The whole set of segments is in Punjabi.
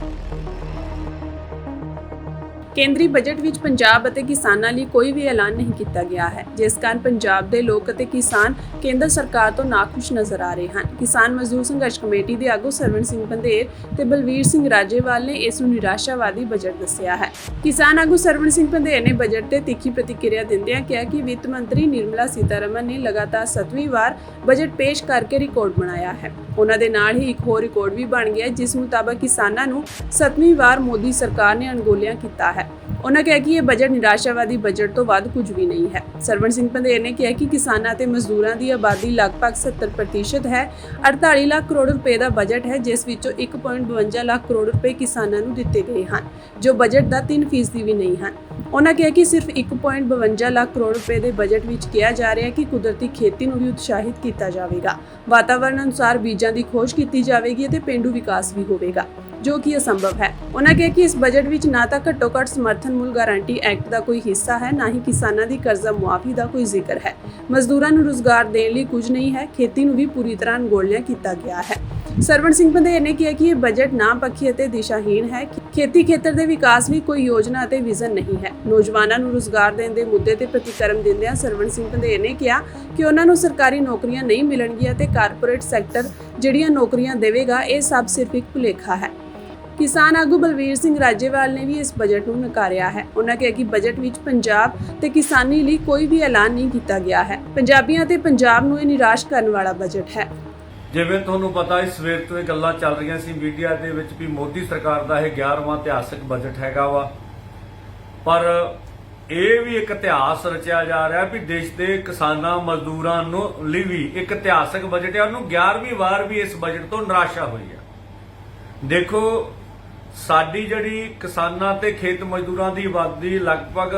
Thank you. ਕੇਂਦਰੀ ਬਜਟ ਵਿੱਚ ਪੰਜਾਬ ਅਤੇ ਕਿਸਾਨਾਂ ਲਈ ਕੋਈ ਵੀ ਐਲਾਨ ਨਹੀਂ ਕੀਤਾ ਗਿਆ ਹੈ, ਜਿਸ ਕਾਰਨ ਪੰਜਾਬ ਦੇ ਲੋਕ ਅਤੇ ਕਿਸਾਨ ਕੇਂਦਰ ਸਰਕਾਰ ਤੋਂ ਨਾਖੁਸ਼ ਨਜ਼ਰ ਆ ਰਹੇ ਹਨ। ਕਿਸਾਨ ਮਜ਼ਦੂਰ ਸੰਘਰਸ਼ ਕਮੇਟੀ ਦੇ ਆਗੂ ਸਰਵਣ ਸਿੰਘ ਬੰਦੇਰ ਤੇ ਬਲਵੀਰ ਸਿੰਘ ਰਾਜੇਵਾਲ ਨੇ ਇਸ ਨੂੰ ਨਿਰਾਸ਼ਾਵਾਦੀ ਬਜਟ ਦੱਸਿਆ ਹੈ। ਕਿਸਾਨ ਆਗੂ ਸਰਵਣ ਸਿੰਘ ਬੰਦੇਰ ਨੇ ਬਜਟ ਤੇ ਤਿੱਖੀ ਪ੍ਰਤੀਕਿਰਿਆ ਦਿੰਦਿਆਂ ਕਿਹਾ ਕਿ ਵਿੱਤ ਮੰਤਰੀ ਨਿਰਮਲਾ ਸੀਤਾਰਮਨ ਨੇ ਲਗਾਤਾਰ 7ਵੀਂ ਵਾਰ ਬਜਟ ਪੇਸ਼ ਕਰਕੇ ਰਿਕਾਰਡ ਬਣਾਇਆ ਹੈ। ਉਹਨਾਂ ਦੇ ਨਾਲ ਹੀ ਇੱਕ ਹੋਰ ਰਿਕਾਰਡ ਵੀ ਬਣ ਗਿਆ, ਜਿਸ ਮੁਤਾਬਕ ਕਿਸਾਨਾਂ ਨੂੰ 7ਵੀਂ ਵਾਰ ਮੋਦੀ ਸਰਕਾਰ ਨੇ ਅਣਗੋਲਿਆ ਕੀਤਾ ਹੈ। ਉਹਨਾਂ ਕਿਹਾ ਕਿ ਇਹ ਬਜਟ ਨਿਰਾਸ਼ਾਵਾਦੀ ਬਜਟ ਤੋਂ ਵੱਧ ਕੁਝ ਵੀ ਨਹੀਂ ਹੈ। ਸਰਵਣ ਸਿੰਘ ਪੰਧੇਰ ਨੇ ਕਿਹਾ ਕਿ ਕਿਸਾਨਾਂ ਤੇ ਮਜ਼ਦੂਰਾਂ ਦੀ ਆਬਾਦੀ ਲਗਭਗ 70% ਹੈ। 48 ਲੱਖ ਕਰੋੜ ਰੁਪਏ ਦਾ ਬਜਟ ਹੈ, ਜਿਸ ਵਿੱਚੋਂ 1.52 ਲੱਖ ਕਰੋੜ ਰੁਪਏ ਕਿਸਾਨਾਂ ਨੂੰ ਦਿੱਤੇ ਗਏ ਹਨ, ਜੋ ਬਜਟ ਦਾ 3% ਵੀ ਨਹੀਂ ਹਨ। ਉਹਨਾਂ ਕਿਹਾ ਕਿ ਸਿਰਫ 1.52 ਲੱਖ ਕਰੋੜ ਰੁਪਏ ਦੇ ਬਜਟ ਵਿੱਚ ਕਿਹਾ ਜਾ ਰਿਹਾ ਹੈ ਕਿ ਕੁਦਰਤੀ ਖੇਤੀ ਨੂੰ ਵੀ ਉਤਸ਼ਾਹਿਤ ਕੀਤਾ ਜਾਵੇਗਾ। ਵਾਤਾਵਰਣ ਅਨੁਸਾਰ ਬੀਜਾਂ ਦੀ ਖੋਜ ਕੀਤੀ ਜਾਵੇਗੀ ਅਤੇ ਪੇਂਡੂ ਵਿਕਾਸ ਵੀ ਹੋਵੇਗਾ। ਜੋ ਕਿ ਅਸੰਭਵ ਹੈ। ਉਹਨਾਂ ਕਿਹਾ ਕਿ ਇਸ ਬਜਟ ਵਿੱਚ ਨਾ ਤਾਂ ਘੱਟੋ ਘੱਟ ਸਮਰਥਨ ਮੁੱਲ ਗਾਰੰਟੀ ਐਕਟ ਦਾ ਕੋਈ ਹਿੱਸਾ ਹੈ, ਨਾ ਹੀ ਕਿਸਾਨਾਂ ਦੀ ਕਰਜ਼ਾ ਮੁਆਫੀ ਦਾ ਕੋਈ ਜ਼ਿਕਰ ਹੈ। ਮਜ਼ਦੂਰਾਂ ਨੂੰ ਰੁਜ਼ਗਾਰ ਦੇਣ ਲਈ ਕੁਝ ਨਹੀਂ ਹੈ, ਖੇਤੀ ਨੂੰ ਵੀ ਪੂਰੀ ਤਰ੍ਹਾਂ ਅਣਗੌਲਿਆ ਕੀਤਾ ਗਿਆ ਹੈ। ਸਰਵਣ ਸਿੰਘ ਪੰਧੇਰ ਨੇ ਕਿਹਾ ਕਿ ਇਹ ਬਜਟ ਨਾ ਪੱਖੀ ਅਤੇ ਦਿਸ਼ਾਹੀਨ ਹੈ। ਖੇਤੀ ਖੇਤਰ ਦੇ ਵਿਕਾਸ ਲਈ ਕੋਈ ਯੋਜਨਾ ਅਤੇ ਵਿਜ਼ਨ ਨਹੀਂ ਹੈ। ਨੌਜਵਾਨਾਂ ਨੂੰ ਰੁਜ਼ਗਾਰ ਦੇਣ ਦੇ ਮੁੱਦੇ ਤੇ ਪ੍ਰਤੀਕਰਮ ਦਿੰਦਿਆਂ ਸਰਵਣ ਸਿੰਘ ਪੰਧੇਰ ਨੇ ਕਿਹਾ ਕਿ ਉਹਨਾਂ ਨੂੰ ਸਰਕਾਰੀ ਨੌਕਰੀਆਂ ਨਹੀਂ ਮਿਲਣਗੀਆਂ ਤੇ ਕਾਰਪੋਰੇਟ ਸੈਕਟਰ ਜਿਹੜੀਆਂ ਨੌਕਰੀਆਂ ਦੇਵੇਗਾ, ਇਹ ਸਭ ਸਿਰਫ ਇੱਕ ਭੁਲੇਖਾ ਹੈ। ਕਿਸਾਨ ਆਗੂ ਬਲਵੀਰ ਸਿੰਘ ਰਾਜੇਵਾਲ ਨੇ ਵੀ ਇਸ ਬਜਟ ਨੂੰ ਨਕਾਰਿਆ ਹੈ। ਉਹਨਾਂ ਕਿਹਾ ਕਿ ਬਜਟ ਵਿੱਚ ਪੰਜਾਬ ਤੇ ਕਿਸਾਨੀ ਲਈ ਕੋਈ ਵੀ ਐਲਾਨ ਨਹੀਂ ਕੀਤਾ ਗਿਆ ਹੈ। ਪੰਜਾਬੀਆਂ ਤੇ ਪੰਜਾਬ ਨੂੰ ਇਹ ਨਿਰਾਸ਼ ਕਰਨ ਵਾਲਾ ਬਜਟ ਹੈ। ਜਿਵੇਂ ਤੁਹਾਨੂੰ ਪਤਾ, ਇਸ ਸਵੇਰ ਤੋਂ ਇਹ ਗੱਲਾਂ ਚੱਲ ਰਹੀਆਂ ਸੀ ਮੀਡੀਆ ਦੇ ਵਿੱਚ ਵੀ ਮੋਦੀ ਸਰਕਾਰ ਦਾ ਇਹ 11ਵਾਂ ਇਤਿਹਾਸਕ ਬਜਟ ਹੈਗਾ ਵਾ। ਪਰ ਇਹ ਵੀ ਇੱਕ ਇਤਿਹਾਸ ਰਚਿਆ ਜਾ ਰਿਹਾ ਵੀ ਦੇਸ਼ ਦੇ ਕਿਸਾਨਾਂ, ਮਜ਼ਦੂਰਾਂ ਨੂੰ ਲਈ ਵੀ ਇੱਕ ਇਤਿਹਾਸਕ ਬਜਟ ਹੈ। ਉਹਨੂੰ 11ਵੀਂ ਵਾਰ ਵੀ ਇਸ ਬਜਟ ਤੋਂ ਨਿਰਾਸ਼ਾ ਹੋਈ ਹੈ। ਦੇਖੋ, ਸਾਡੀ ਜਿਹੜੀ ਕਿਸਾਨਾਂ ਤੇ ਖੇਤ ਮਜ਼ਦੂਰਾਂ ਦੀ ਆਬਾਦੀ ਲਗਭਗ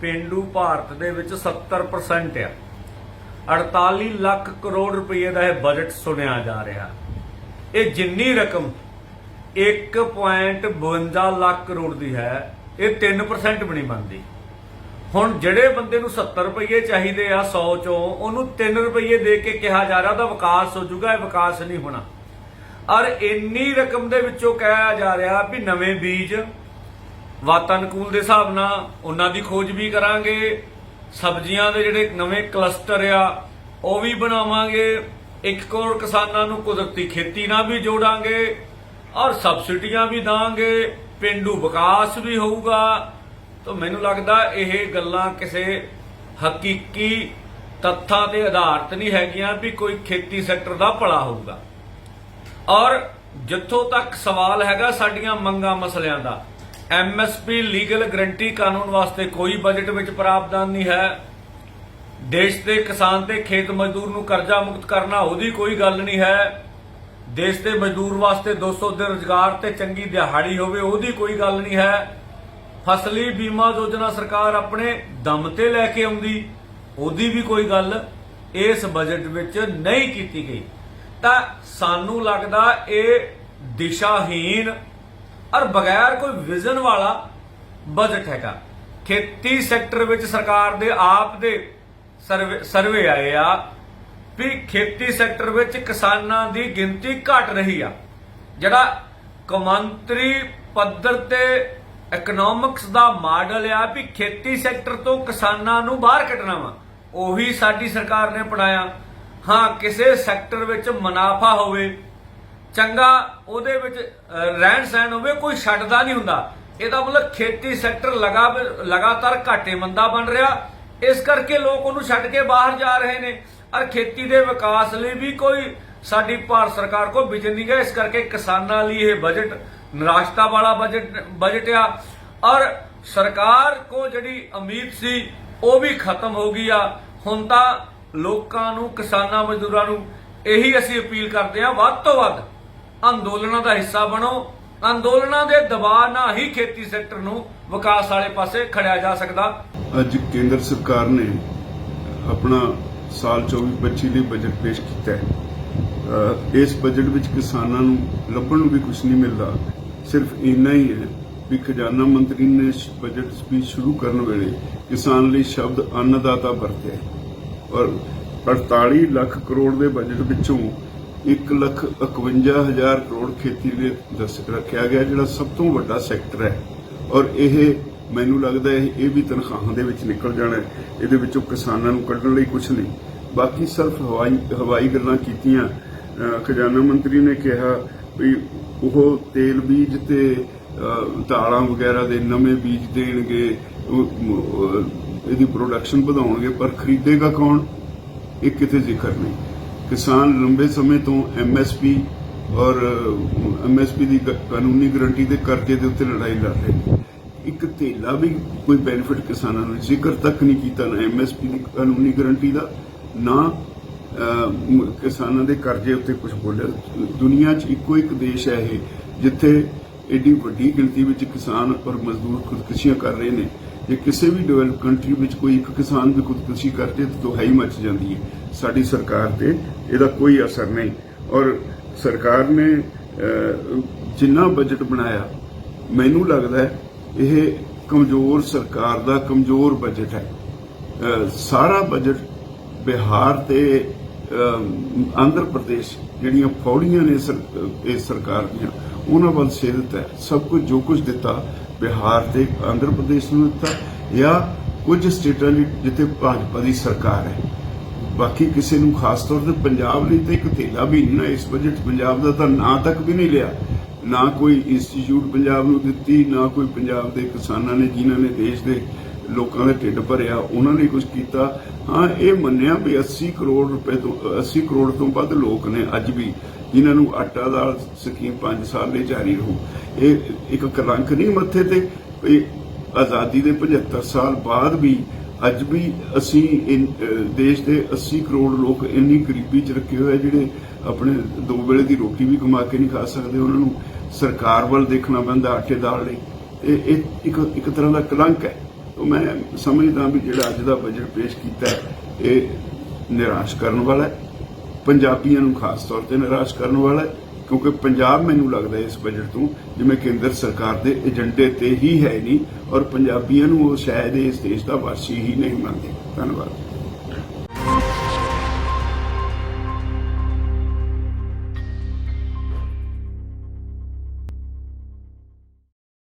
ਪਿੰਡੂ ਭਾਰਤ ਦੇ ਵਿੱਚ 70% ਆ। 48 ਲੱਖ ਕਰੋੜ ਰੁਪਏ ਦਾ ਇਹ ਬਜਟ ਸੁਣਿਆ ਜਾ ਰਿਹਾ। ਇਹ ਜਿੰਨੀ ਰਕਮ 1.52 ਲੱਖ ਕਰੋੜ ਦੀ ਹੈ, ਇਹ 3% ਵੀ ਨਹੀਂ ਬਣਦੀ। ਹੁਣ ਜਿਹੜੇ ਬੰਦੇ ਨੂੰ 70 ਰੁਪਏ ਚਾਹੀਦੇ ਆ 100 ਚੋਂ, ਉਹਨੂੰ 3 ਰੁਪਏ ਦੇ ਕੇ ਕਿਹਾ ਜਾ ਰਿਹਾ, ਉਹਦਾ ਵਿਕਾਸ ਹੋ ਜਾਊਗਾ, ਇਹ ਵਿਕਾਸ ਨਹੀਂ ਹੋਣਾ। ਔਰ ਇੰਨੀ ਰਕਮ ਦੇ ਵਿੱਚੋਂ ਕਿਹਾ ਜਾ ਰਿਹਾ ਵੀ ਨਵੇਂ ਬੀਜ ਵਾਤਾਨਕੂਲ ਦੇ ਹਿਸਾਬ ਨਾਲ ਉਹਨਾਂ ਦੀ ਖੋਜ ਵੀ ਕਰਾਂਗੇ, ਸਬਜ਼ੀਆਂ ਦੇ ਜਿਹੜੇ ਨਵੇਂ ਕਲਸਟਰ ਆ, ਉਹ ਵੀ ਬਣਾਵਾਂਗੇ, ਇੱਕ ਕਰੋੜ ਕਿਸਾਨਾਂ ਨੂੰ ਕੁਦਰਤੀ ਖੇਤੀ ਨਾਲ ਵੀ ਜੋੜਾਂਗੇ, ਔਰ ਸਬਸਿਡੀਆਂ ਵੀ ਦਾਂਗੇ, ਪਿੰਡੂ ਵਿਕਾਸ ਵੀ ਹੋਊਗਾ ਤਾਂ ਮੈਨੂੰ ਲੱਗਦਾ ਇਹ ਗੱਲਾਂ ਕਿਸੇ ਹਕੀਕੀ ਤੱਥਾਂ ਤੇ ਆਧਾਰਿਤ ਨਹੀਂ ਹੈਗੀਆਂ ਵੀ ਕੋਈ ਖੇਤੀ ਸੈਕਟਰ ਦਾ ਭਲਾ ਹੋਊਗਾ। ਔਰ ਜਿੱਥੋਂ ਤੱਕ ਸਵਾਲ ਹੈਗਾ ਸਾਡੀਆਂ ਮੰਗਾਂ ਮਸਲਿਆਂ ਦਾ ਐਮਐਸਪੀ ਲੀਗਲ ਗਰੰਟੀ ਕਾਨੂੰਨ ਵਾਸਤੇ ਕੋਈ ਬਜਟ ਵਿੱਚ ਪ੍ਰਾਵਧਾਨ ਨਹੀਂ ਹੈ। ਦੇਸ਼ ਦੇ ਕਿਸਾਨ ਤੇ ਖੇਤ ਮਜ਼ਦੂਰ ਨੂੰ ਕਰਜ਼ਾ ਮੁਕਤ ਕਰਨਾ ਉਹਦੀ ਕੋਈ ਗੱਲ ਨਹੀਂ ਹੈ। ਦੇਸ਼ ਦੇ ਮਜ਼ਦੂਰ ਵਾਸਤੇ 200 ਦੇ ਰੁਜ਼ਗਾਰ ਤੇ ਚੰਗੀ ਦਿਹਾੜੀ ਹੋਵੇ ਉਹਦੀ ਕੋਈ ਗੱਲ ਨਹੀਂ ਹੈ। ਫਸਲੀ ਬੀਮਾ ਯੋਜਨਾ ਸਰਕਾਰ ਆਪਣੇ ਦਮ ਤੇ ਲੈ ਕੇ ਆਉਂਦੀ, ਉਹਦੀ ਵੀ ਕੋਈ ਗੱਲ ਇਸ ਬਜਟ ਵਿੱਚ ਨਹੀਂ ਕੀਤੀ ਗਈ। ਤਾਂ ਸਾਨੂੰ ਲੱਗਦਾ ਇਹ ਦਿਸ਼ਾਹੀਨ ਔਰ ਬਗੈਰ ਕੋਈ ਵਿਜ਼ਨ ਵਾਲਾ ਬਜਟ ਹੈਗਾ। ਖੇਤੀ ਸੈਕਟਰ ਵਿੱਚ ਸਰਕਾਰ ਦੇ ਆਪ ਦੇ ਸਰਵੇ ਸਰਵੇ ਆਏ ਆ ਵੀ ਖੇਤੀ ਸੈਕਟਰ ਵਿੱਚ ਕਿਸਾਨਾਂ ਦੀ ਗਿਣਤੀ ਘਟ ਰਹੀ ਆ। ਜਿਹੜਾ ਕੌਮਾਂਤਰੀ ਪੱਧਰ ਤੇ ਇਕਨੋਮਿਕਸ ਦਾ ਮਾਡਲ ਆ ਵੀ ਖੇਤੀ ਸੈਕਟਰ ਤੋਂ ਕਿਸਾਨਾਂ ਨੂੰ ਬਾਹਰ ਕੱਢਣਾ ਵਾ। ਉਹੀ ਸਾਡੀ ਸਰਕਾਰ ਨੇ ਪੜਾਇਆ ਹਾਂ, ਕਿਸੇ ਸੈਕਟਰ ਵਿੱਚ ਮੁਨਾਫਾ ਹੋਵੇ, ਚੰਗਾ ਉਹਦੇ ਵਿੱਚ ਰਹਿਣ ਸਹਿਣ ਹੋਵੇ, ਕੋਈ ਛੱਡਦਾ ਨਹੀਂ ਹੁੰਦਾ। ਇਹਦਾ ਮਤਲਬ ਖੇਤੀ ਸੈਕਟਰ ਲਗਾ ਲਗਾਤਾਰ ਘਾਟੇ ਮੰਦਾ ਬਣ ਰਿਹਾ। ਇਸ ਕਰਕੇ ਲੋਕ ਉਹਨੂੰ ਛੱਡ ਕੇ ਬਾਹਰ ਜਾ ਰਹੇ ਨੇ। ਔਰ ਖੇਤੀ ਦੇ ਵਿਕਾਸ ਲਈ ਵੀ ਕੋਈ ਸਾਡੀ ਭਾਰਤ ਸਰਕਾਰ ਕੋਲ ਵਿਜ਼ਨ ਨਹੀਂ ਹੈ। ਇਸ ਕਰਕੇ ਕਿਸਾਨਾਂ ਲਈ ਇਹ ਬਜਟ ਨਿਰਾਸ਼ਤਾ ਵਾਲਾ ਬਜਟ ਬਜਟ ਆ। ਔਰ ਸਰਕਾਰ ਕੋ ਜਿਹੜੀ ਉਮੀਦ ਸੀ, ਉਹ ਵੀ ਖਤਮ ਹੋ ਗਈ ਆ। ਹੁਣ ਤਾਂ ਲੋਕਾਂ ਨੂੰ, ਕਿਸਾਨਾਂ ਮਜ਼ਦੂਰਾਂ ਨੂੰ ਇਹੀ ਅਸੀਂ ਅਪੀਲ ਕਰਦੇ ਹਾਂ ਵੱਧ ਤੋਂ ਵੱਧ ਅੰਦੋਲਨਾਂ ਦਾ ਹਿੱਸਾ ਬਣੋ। ਅੰਦੋਲਨਾਂ ਦੇ ਦਬਾਅ ਨਾਲ ਹੀ ਖੇਤੀ ਸੈਕਟਰ ਨੂੰ ਵਿਕਾਸ ਵਾਲੇ ਪਾਸੇ ਖੜਿਆ ਜਾ ਸਕਦਾ। ਅੱਜ ਕੇਂਦਰ ਸਰਕਾਰ ਨੇ ਆਪਣਾ ਸਾਲ 24-25 ਲਈ ਬਜਟ ਪੇਸ਼ ਕੀਤਾ ਹੈ। ਇਸ ਬਜਟ ਵਿੱਚ ਕਿਸਾਨਾਂ ਨੂੰ ਲੱਭਣ ਨੂੰ ਵੀ ਕੁਝ ਨਹੀਂ ਮਿਲਦਾ। ਸਿਰਫ ਇੰਨਾ ਹੀ ਹੈ ਵੀ ਖਜ਼ਾਨਾ ਮੰਤਰੀ ਨੇ ਬਜਟ ਸਪੀਚ ਸ਼ੁਰੂ ਕਰਨ ਵੇਲੇ ਕਿਸਾਨ ਲਈ ਸ਼ਬਦ ਅੰਨਦਾਤਾ ਵਰਤਿਆ ਔਰ 48 ਲੱਖ ਕਰੋੜ ਦੇ ਬਜਟ ਵਿੱਚੋਂ 1 ਲੱਖ 51 ਹਜ਼ਾਰ ਕਰੋੜ ਖੇਤੀ ਲਈ ਦੱਸ ਰੱਖਿਆ ਗਿਆ, ਜਿਹੜਾ ਸਭ ਤੋਂ ਵੱਡਾ ਸੈਕਟਰ ਹੈ। ਔਰ ਇਹ ਮੈਨੂੰ ਲੱਗਦਾ ਹੈ, ਇਹ ਵੀ ਤਨਖਾਹਾਂ ਦੇ ਵਿੱਚ ਨਿਕਲ ਜਾਣਾ ਹੈ। ਇਹਦੇ ਵਿੱਚੋਂ ਕਿਸਾਨਾਂ ਨੂੰ ਕੱਢਣ ਲਈ ਕੁਝ ਨਹੀਂ। ਬਾਕੀ ਸਿਰਫ ਹਵਾਈ ਹਵਾਈ ਗੱਲਾਂ ਕੀਤੀਆਂ। ਖਜ਼ਾਨਾ ਮੰਤਰੀ ਨੇ ਕਿਹਾ ਵੀ ਉਹ ਤੇਲ ਬੀਜ ਤੇ ਅਹ, ਵਗੈਰਾ ਦੇ ਨਵੇਂ ਬੀਜ ਦੇਣਗੇ ਇਹਦੀ ਪ੍ਰੋਡਕਸ਼ਨ ਵਧਾਉਣਗੇ ਪਰ ਖਰੀਦੇਗਾ ਕੌਣ? ਇਹ ਕਿਤੇ ਜ਼ਿਕਰ ਨਹੀਂ। ਕਿਸਾਨ ਲੰਬੇ ਸਮੇਂ ਤੋਂ ਐਮਐਸਪੀ ਔਰ ਐਮਐਸਪੀ ਦੀ ਕਾਨੂੰਨੀ ਗਰੰਟੀ ਦੇ ਕਰਜ਼ੇ ਦੇ ਉੱਤੇ ਲੜਾਈ ਲੜ ਰਹੇ ਇੱਕ ਧੇਲਾ ਵੀ ਕੋਈ ਬੈਨੀਫਿਟ ਕਿਸਾਨਾਂ ਨੂੰ ਜ਼ਿਕਰ ਤੱਕ ਨਹੀਂ ਕੀਤਾ ਨਾ ਐਮਐਸਪੀ ਦੀ ਕਾਨੂੰਨੀ ਗਰੰਟੀ ਦਾ ਨਾ ਕਿਸਾਨਾਂ ਦੇ ਕਰਜ਼ੇ ਉੱਤੇ ਕੁਝ ਬੋਲਿਆ। ਦੁਨੀਆ 'ਚ ਇੱਕੋ ਇੱਕ ਦੇਸ਼ ਹੈ ਇਹ, ਜਿੱਥੇ ਏਡੀ ਵੱਡੀ ਗਿਣਤੀ ਵਿੱਚ ਕਿਸਾਨ ਔਰ ਮਜ਼ਦੂਰ ਖੁਦਕੁਸ਼ੀਆਂ ਕਰ ਰਹੇ ਨੇ। ਜੇ ਕਿਸੇ ਵੀ ਡਿਵੈਲਪ ਕੰਟਰੀ ਵਿੱਚ ਕੋਈ ਇੱਕ ਕਿਸਾਨ ਵੀ ਖੁਦਕੁਸ਼ੀ ਕਰਦੇ, ਤਾਂ ਦੁਹਾਈ ਮਚ ਜਾਂਦੀ ਹੈ। ਸਾਡੀ ਸਰਕਾਰ ਤੇ ਇਹਦਾ ਕੋਈ ਅਸਰ ਨਹੀਂ। ਔਰ ਸਰਕਾਰ ਨੇ ਜਿੰਨਾ ਬਜਟ ਬਣਾਇਆ, ਮੈਨੂੰ ਲੱਗਦਾ ਇਹ ਕਮਜ਼ੋਰ ਸਰਕਾਰ ਦਾ ਕਮਜ਼ੋਰ ਬਜਟ ਹੈ। ਸਾਰਾ ਬਜਟ ਬਿਹਾਰ ਤੇ ਆਂਧਰ ਪ੍ਰਦੇਸ਼ ਜਿਹੜੀਆਂ ਫੌੜੀਆਂ ਨੇ ਇਸ ਸਰਕਾਰ ਦੀਆਂ, ਉਹਨਾਂ ਵੱਲ ਸੇਧਤ ਹੈ। ਸਭ ਕੁਝ, ਜੋ ਕੁਝ ਦਿੱਤਾ, ਬਿਹਾਰ ਤੇ ਆਂਧਰ ਪ੍ਰਦੇਸ਼ ਨੂੰ ਦਿੱਤਾ ਜਾਂ ਕੁਝ ਸਟੇਟਾਂ ਲਈ ਜਿੱਥੇ ਭਾਜਪਾ ਦੀ ਸਰਕਾਰ ਹੈ। ਬਾਕੀ ਕਿਸੇ ਨੂੰ ਖਾਸ ਤੌਰ ਤੇ ਪੰਜਾਬ ਲਈ ਤਾਂ ਇੱਕ ਥੇਲਾ ਵੀ ਨਹੀਂ ਨਾ, ਇਸ ਬਜਟ ਪੰਜਾਬ ਦਾ ਤਾਂ ਨਾਂ ਤੱਕ ਵੀ ਨਹੀਂ ਲਿਆ। ਨਾ ਕੋਈ ਇੰਸਟੀਚਿਊਟ ਪੰਜਾਬ ਨੂੰ ਦਿੱਤੀ, ਨਾ ਕੋਈ ਪੰਜਾਬ ਦੇ ਕਿਸਾਨਾਂ ਨੇ, ਜਿਨ੍ਹਾਂ ਨੇ ਦੇਸ਼ ਦੇ ਲੋਕਾਂ ਦਾ ਢਿੱਡ ਭਰਿਆ, ਉਹਨਾਂ ਨੇ ਕੁਝ ਕੀਤਾ। ਹਾਂ, ਇਹ ਮੰਨਿਆ ਵੀ 80 ਕਰੋੜ ਰੁਪਏ ਤੋਂ 80 ਕਰੋੜ ਤੋਂ ਵੱਧ ਲੋਕ ਨੇ ਅੱਜ ਵੀ, ਜਿਨ੍ਹਾਂ ਨੂੰ ਆਟਾ ਦਾਲ ਸਕੀਮ 5 ਸਾਲ ਲਈ ਜਾਰੀ ਰਹੂ। ਇਹ ਇੱਕ ਕਲੰਕ ਨਹੀਂ ਮੱਥੇ ਤੇ, ਇਹ ਆਜ਼ਾਦੀ ਦੇ 75 ਸਾਲ ਬਾਅਦ ਵੀ, ਅੱਜ ਵੀ ਅਸੀਂ ਦੇਸ਼ ਦੇ 80 ਕਰੋੜ ਲੋਕ ਇੰਨੀ ਗਰੀਬੀ 'ਚ ਰੱਖੇ ਹੋਏ ਜਿਹੜੇ ਆਪਣੇ ਦੋ ਵੇਲੇ ਦੀ ਰੋਟੀ ਵੀ ਕਮਾ ਕੇ ਨਹੀਂ ਖਾ ਸਕਦੇ, ਉਹਨਾਂ ਨੂੰ ਸਰਕਾਰ ਵੱਲ ਦੇਖਣਾ ਪੈਂਦਾ ਆਟੇ ਦਾਲ ਲਈ। ਇਹ ਇਹ ਇੱਕ ਇੱਕ ਤਰ੍ਹਾਂ ਦਾ ਕਲੰਕ ਹੈ। ਤਾਂ ਮੈਂ ਸਮਝਦਾ ਵੀ ਜਿਹੜਾ ਅੱਜ ਦਾ ਬਜਟ ਪੇਸ਼ ਕੀਤਾ ਇਹ ਨਿਰਾਸ਼ ਕਰਨ ਵਾਲਾ ਹੈ। ਪੰਜਾਬੀਆਂ ਨੂੰ ਖਾਸ ਤੌਰ ਤੇ ਨਿਰਾਸ਼ ਕਰਨ ਵਾਲਾ ਹੈ, ਕਿਉਂਕਿ ਪੰਜਾਬ ਮੈਨੂੰ ਲੱਗਦਾ ਇਸ ਬਜਟ ਤੋਂ ਜਿਵੇਂ ਕੇਂਦਰ ਸਰਕਾਰ ਦੇ ਏਜੰਡੇ ਤੇ ਹੀ ਹੈ ਨਹੀਂ, ਔਰ ਪੰਜਾਬੀਆਂ ਨੂੰ ਉਹ ਸ਼ਾਇਦ ਇਸ ਦੇਸ਼ ਦਾ ਵਾਸੀ ਹੀ ਨਹੀਂ ਮੰਨਦੇ। ਧੰਨਵਾਦ।